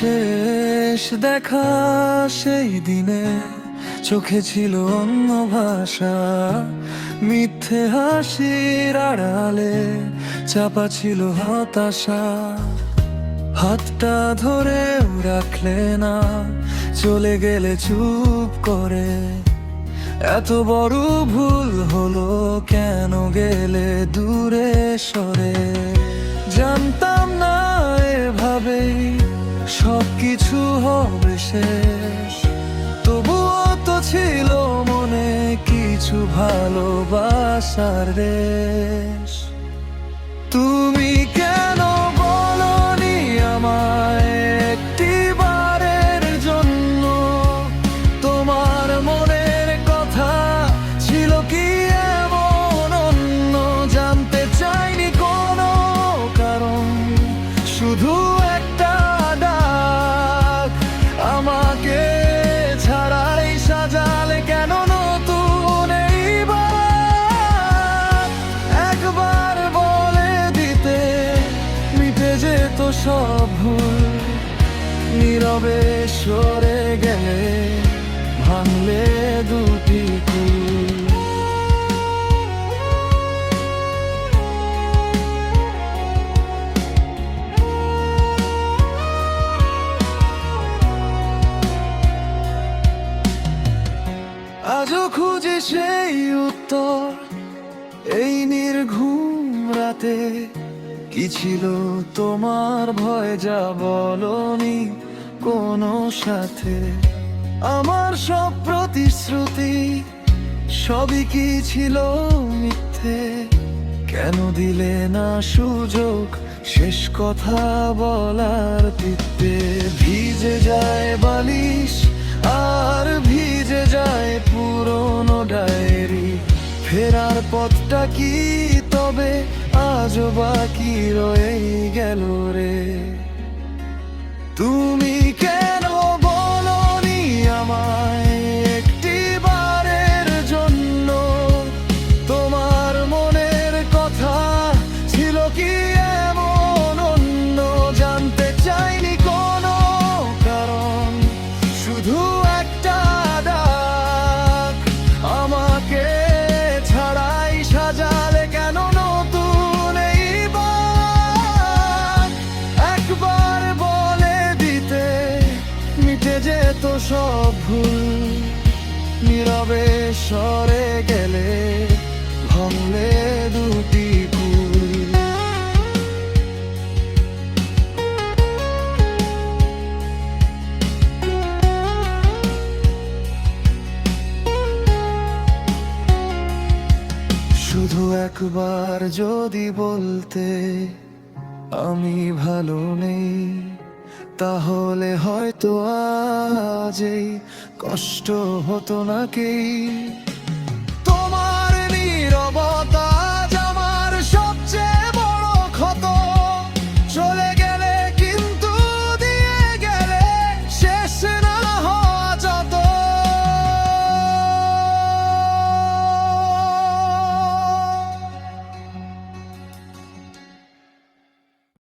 শেষ দেখা সেই দিনে চোখে ছিল অন্য ভাষা। মিথ্যে হাসির আড়ালে চাপা ছিল হতাশা। হাতটা ধরেও রাখলে না, চলে গেলে চুপ করে। এত বড় ভুল হলো কেন গেলে দূরে সরে? জানতাম না সব কিছু হবে শেষ। তবুও তো ছিল মনে কিছু ভালোবাসার রেশ তুমি কেন সব ভুল, নীরবে সরে গেলে ভাঙলে দুটি কুল। আজও খুঁজে সেই উত্তর, এই নির্ঘুম রাতে কি ছিল তোমার ভয় যা বলনি কোনো সাথে? আমার সব প্রতিশ্রুতি সবই কি ছিল মিথ্যে? কেন দিলে না সুযোগ শেষ কথা বলার তিত্তে ভিজে যায় বালিশ আর ভিজে যায় পুরনো ডায়েরি। ফেরার পথটা কি তবে আজও বাকি রয়ে গেল রে। তুমি যেত সব ভুল। নীরবে সরে গেলে ভাঙলে দুটি শুধু একবার যদি বলতে আমি ভালো নেই। তাহলে হয়তো আজ কষ্ট হতো না নাকি?